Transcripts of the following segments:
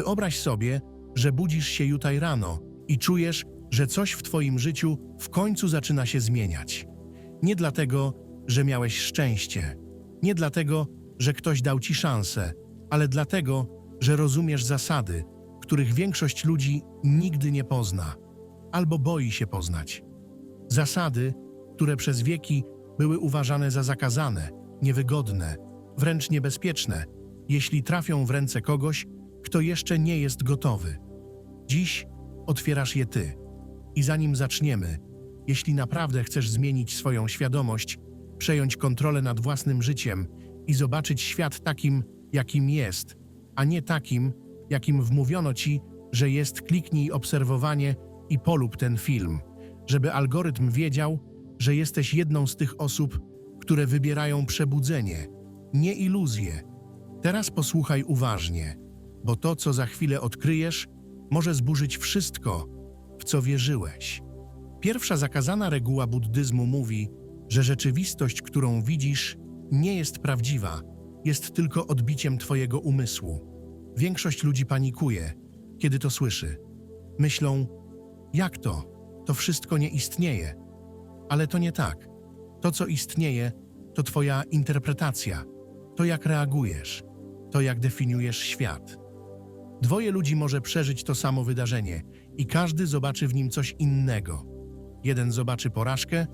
Wyobraź sobie, że budzisz się jutaj rano i czujesz, że coś w Twoim życiu w końcu zaczyna się zmieniać. Nie dlatego, że miałeś szczęście, nie dlatego, że ktoś dał Ci szansę, ale dlatego, że rozumiesz zasady, których większość ludzi nigdy nie pozna albo boi się poznać. Zasady, które przez wieki były uważane za zakazane, niewygodne, wręcz niebezpieczne, jeśli trafią w ręce kogoś, kto jeszcze nie jest gotowy. Dziś otwierasz je ty. I zanim zaczniemy, jeśli naprawdę chcesz zmienić swoją świadomość, przejąć kontrolę nad własnym życiem i zobaczyć świat takim, jakim jest, a nie takim, jakim wmówiono ci, że jest, kliknij obserwowanie i polub ten film, żeby algorytm wiedział, że jesteś jedną z tych osób, które wybierają przebudzenie, nie iluzję. Teraz posłuchaj uważnie, bo to, co za chwilę odkryjesz, może zburzyć wszystko, w co wierzyłeś. Pierwsza zakazana reguła buddyzmu mówi, że rzeczywistość, którą widzisz, nie jest prawdziwa, jest tylko odbiciem Twojego umysłu. Większość ludzi panikuje, kiedy to słyszy. Myślą, jak to? To wszystko nie istnieje. Ale to nie tak. To, co istnieje, to Twoja interpretacja, to jak reagujesz, to jak definiujesz świat. Dwoje ludzi może przeżyć to samo wydarzenie i każdy zobaczy w nim coś innego. Jeden zobaczy porażkę,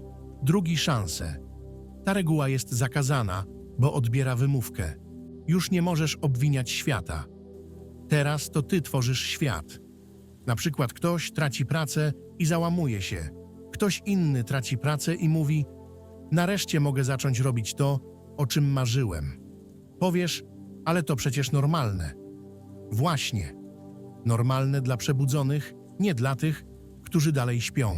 drugi szansę. Ta reguła jest zakazana, bo odbiera wymówkę. Już nie możesz obwiniać świata. Teraz to ty tworzysz świat. Na przykład ktoś traci pracę i załamuje się. Ktoś inny traci pracę i mówi: Nareszcie mogę zacząć robić to, o czym marzyłem. Powiesz, ale to przecież normalne. Właśnie. Normalne dla przebudzonych, nie dla tych, którzy dalej śpią.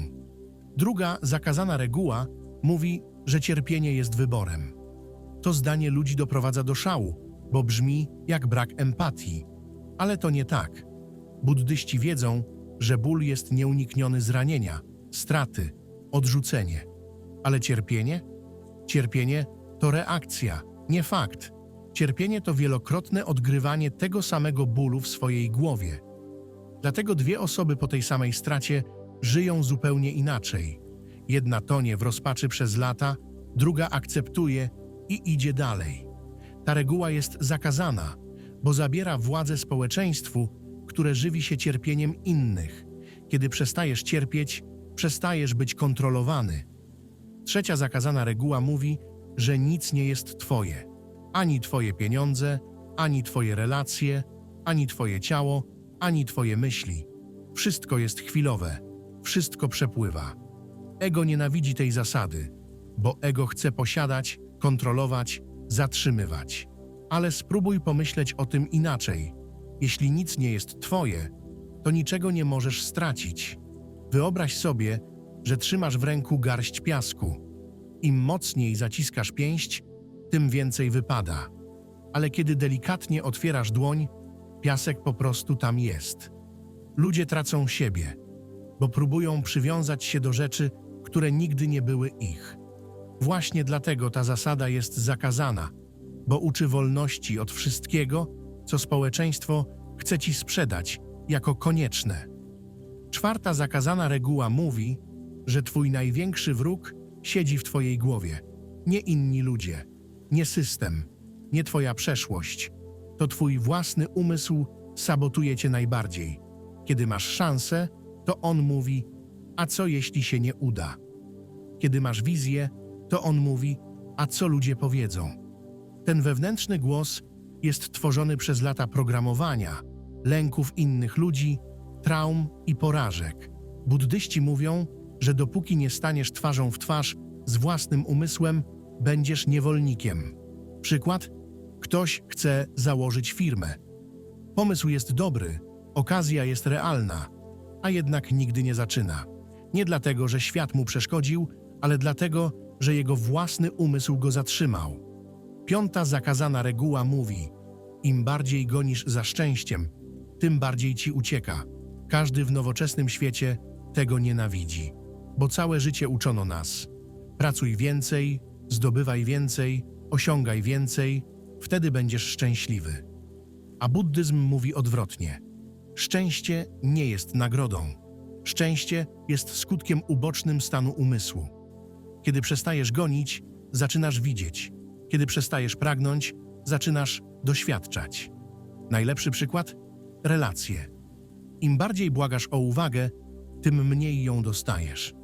Druga zakazana reguła mówi, że cierpienie jest wyborem. To zdanie ludzi doprowadza do szału, bo brzmi jak brak empatii. Ale to nie tak. Buddyści wiedzą, że ból jest nieunikniony zranienia, straty, odrzucenie. Ale cierpienie? Cierpienie to reakcja, nie fakt. Cierpienie to wielokrotne odgrywanie tego samego bólu w swojej głowie. Dlatego dwie osoby po tej samej stracie żyją zupełnie inaczej. Jedna tonie w rozpaczy przez lata, druga akceptuje i idzie dalej. Ta reguła jest zakazana, bo zabiera władzę społeczeństwu, które żywi się cierpieniem innych. Kiedy przestajesz cierpieć, przestajesz być kontrolowany. Trzecia zakazana reguła mówi, że nic nie jest twoje. Ani twoje pieniądze, ani twoje relacje, ani twoje ciało, ani twoje myśli. Wszystko jest chwilowe, wszystko przepływa. Ego nienawidzi tej zasady, bo ego chce posiadać, kontrolować, zatrzymywać. Ale spróbuj pomyśleć o tym inaczej. Jeśli nic nie jest twoje, to niczego nie możesz stracić. Wyobraź sobie, że trzymasz w ręku garść piasku. Im mocniej zaciskasz pięść, tym więcej wypada. Ale kiedy delikatnie otwierasz dłoń, piasek po prostu tam jest. Ludzie tracą siebie, bo próbują przywiązać się do rzeczy, które nigdy nie były ich. Właśnie dlatego ta zasada jest zakazana, bo uczy wolności od wszystkiego, co społeczeństwo chce ci sprzedać jako konieczne. Czwarta zakazana reguła mówi, że twój największy wróg siedzi w twojej głowie. Nie inni ludzie, nie system, nie twoja przeszłość. To twój własny umysł sabotuje cię najbardziej. Kiedy masz szansę, to on mówi: A co jeśli się nie uda? Kiedy masz wizję, to on mówi: A co ludzie powiedzą? Ten wewnętrzny głos jest tworzony przez lata programowania, lęków innych ludzi, traum i porażek. Buddyści mówią, że dopóki nie staniesz twarzą w twarz z własnym umysłem, będziesz niewolnikiem. Przykład: ktoś chce założyć firmę. Pomysł jest dobry, okazja jest realna, a jednak nigdy nie zaczyna. Nie dlatego, że świat mu przeszkodził, ale dlatego, że jego własny umysł go zatrzymał. Piąta zakazana reguła mówi: im bardziej gonisz za szczęściem, tym bardziej ci ucieka. Każdy w nowoczesnym świecie tego nienawidzi, bo całe życie uczono nas: pracuj więcej, zdobywaj więcej, osiągaj więcej, wtedy będziesz szczęśliwy. A buddyzm mówi odwrotnie: Szczęście nie jest nagrodą. Szczęście jest skutkiem ubocznym stanu umysłu. Kiedy przestajesz gonić, zaczynasz widzieć. Kiedy przestajesz pragnąć, zaczynasz doświadczać. Najlepszy przykład? Relacje. Im bardziej błagasz o uwagę, tym mniej ją dostajesz.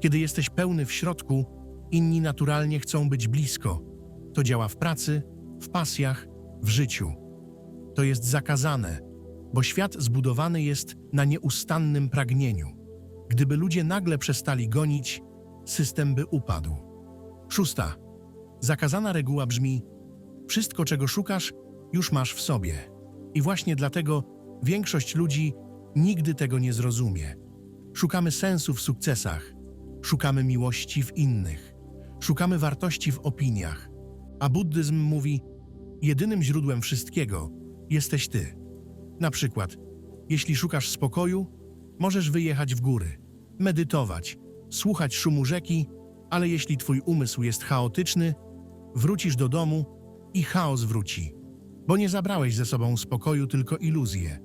Kiedy jesteś pełny w środku, inni naturalnie chcą być blisko. To działa w pracy, w pasjach, w życiu. To jest zakazane, bo świat zbudowany jest na nieustannym pragnieniu. Gdyby ludzie nagle przestali gonić, system by upadł. Szósta. Zakazana reguła brzmi: Wszystko, czego szukasz, już masz w sobie. I właśnie dlatego większość ludzi nigdy tego nie zrozumie. Szukamy sensu w sukcesach, szukamy miłości w innych, szukamy wartości w opiniach. A buddyzm mówi: jedynym źródłem wszystkiego jesteś ty. Na przykład, jeśli szukasz spokoju, możesz wyjechać w góry, medytować, słuchać szumu rzeki, ale jeśli twój umysł jest chaotyczny, wrócisz do domu i chaos wróci, bo nie zabrałeś ze sobą spokoju, tylko iluzję.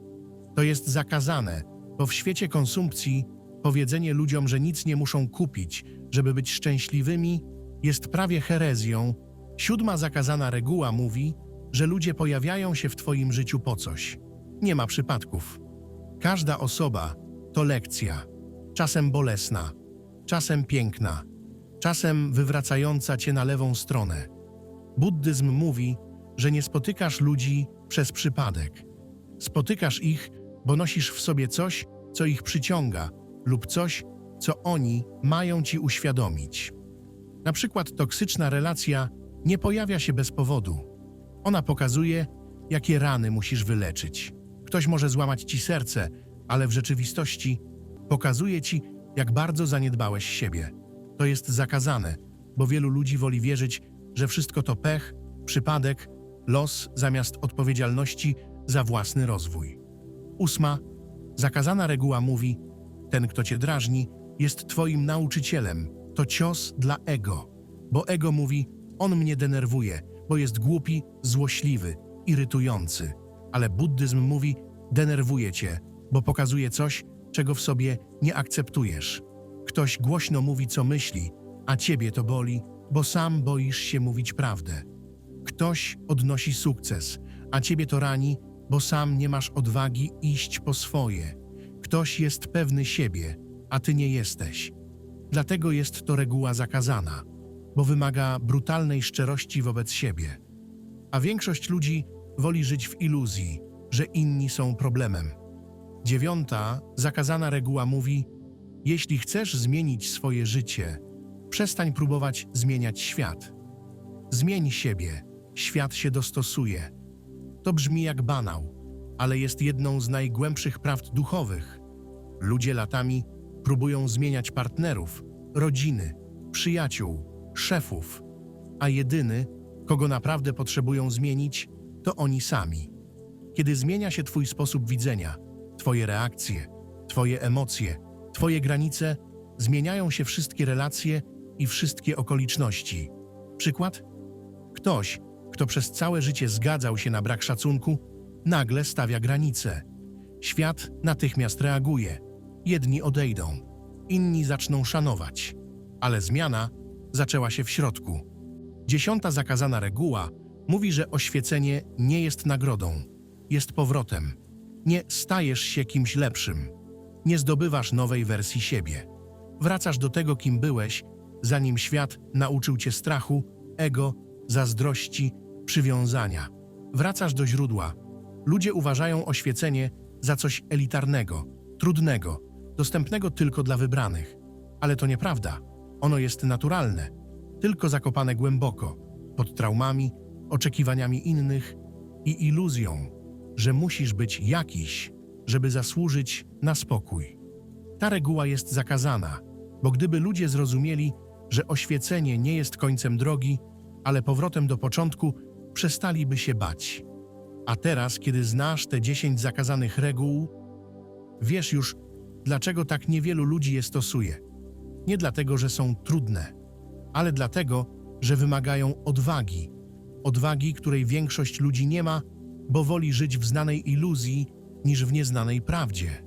To jest zakazane, bo w świecie konsumpcji powiedzenie ludziom, że nic nie muszą kupić, żeby być szczęśliwymi, jest prawie herezją. Siódma zakazana reguła mówi, że ludzie pojawiają się w Twoim życiu po coś. Nie ma przypadków. Każda osoba to lekcja, czasem bolesna, czasem piękna, czasem wywracająca Cię na lewą stronę. Buddyzm mówi, że nie spotykasz ludzi przez przypadek. Spotykasz ich, bo nosisz w sobie coś, co ich przyciąga, lub coś, co oni mają ci uświadomić. Na przykład toksyczna relacja nie pojawia się bez powodu. Ona pokazuje, jakie rany musisz wyleczyć. Ktoś może złamać ci serce, ale w rzeczywistości pokazuje ci, jak bardzo zaniedbałeś siebie. To jest zakazane, bo wielu ludzi woli wierzyć, że wszystko to pech, przypadek, los zamiast odpowiedzialności za własny rozwój. Ósma, zakazana reguła mówi: Ten, kto cię drażni, jest twoim nauczycielem. To cios dla ego, bo ego mówi: On mnie denerwuje, bo jest głupi, złośliwy, irytujący. Ale buddyzm mówi: Denerwuje cię, bo pokazuje coś, czego w sobie nie akceptujesz. Ktoś głośno mówi, co myśli, a ciebie to boli, bo sam boisz się mówić prawdę. Ktoś odnosi sukces, a ciebie to rani, bo sam nie masz odwagi iść po swoje. Ktoś jest pewny siebie, a ty nie jesteś. Dlatego jest to reguła zakazana, bo wymaga brutalnej szczerości wobec siebie. A większość ludzi woli żyć w iluzji, że inni są problemem. Dziewiąta, zakazana reguła mówi: Jeśli chcesz zmienić swoje życie, przestań próbować zmieniać świat. Zmień siebie, świat się dostosuje. To brzmi jak banał, ale jest jedną z najgłębszych prawd duchowych. Ludzie latami próbują zmieniać partnerów, rodziny, przyjaciół, szefów, a jedyny, kogo naprawdę potrzebują zmienić, to oni sami. Kiedy zmienia się Twój sposób widzenia, Twoje reakcje, Twoje emocje, Twoje granice, zmieniają się wszystkie relacje i wszystkie okoliczności. Przykład? Ktoś, kto przez całe życie zgadzał się na brak szacunku, nagle stawia granice. Świat natychmiast reaguje. Jedni odejdą, inni zaczną szanować, ale zmiana zaczęła się w środku. Dziesiąta zakazana reguła mówi, że oświecenie nie jest nagrodą, jest powrotem. Nie stajesz się kimś lepszym, nie zdobywasz nowej wersji siebie. Wracasz do tego, kim byłeś, zanim świat nauczył cię strachu, ego, zazdrości, przywiązania. Wracasz do źródła. Ludzie uważają oświecenie za coś elitarnego, trudnego, dostępnego tylko dla wybranych. Ale to nieprawda. Ono jest naturalne, tylko zakopane głęboko, pod traumami, oczekiwaniami innych i iluzją, że musisz być jakiś, żeby zasłużyć na spokój. Ta reguła jest zakazana, bo gdyby ludzie zrozumieli, że oświecenie nie jest końcem drogi, ale powrotem do początku, przestaliby się bać. A teraz, kiedy znasz te dziesięć zakazanych reguł, wiesz już, dlaczego tak niewielu ludzi je stosuje. Nie dlatego, że są trudne, ale dlatego, że wymagają odwagi. Odwagi, której większość ludzi nie ma, bo woli żyć w znanej iluzji, niż w nieznanej prawdzie.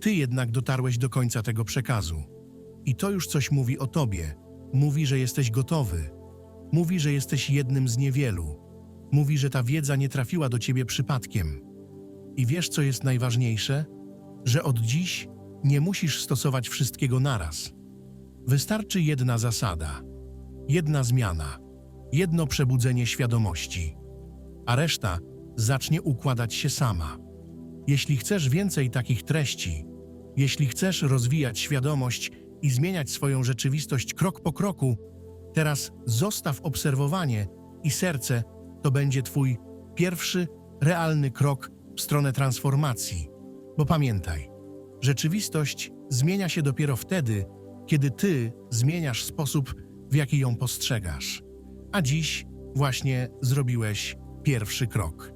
Ty jednak dotarłeś do końca tego przekazu. I to już coś mówi o tobie. Mówi, że jesteś gotowy. Mówi, że jesteś jednym z niewielu. Mówi, że ta wiedza nie trafiła do ciebie przypadkiem. I wiesz, co jest najważniejsze? Że od dziś nie musisz stosować wszystkiego naraz. Wystarczy jedna zasada, jedna zmiana, jedno przebudzenie świadomości, a reszta zacznie układać się sama. Jeśli chcesz więcej takich treści, jeśli chcesz rozwijać świadomość i zmieniać swoją rzeczywistość krok po kroku, teraz zostaw obserwowanie i serce to będzie Twój pierwszy realny krok w stronę transformacji. Bo pamiętaj, rzeczywistość zmienia się dopiero wtedy, kiedy Ty zmieniasz sposób, w jaki ją postrzegasz. A dziś właśnie zrobiłeś pierwszy krok.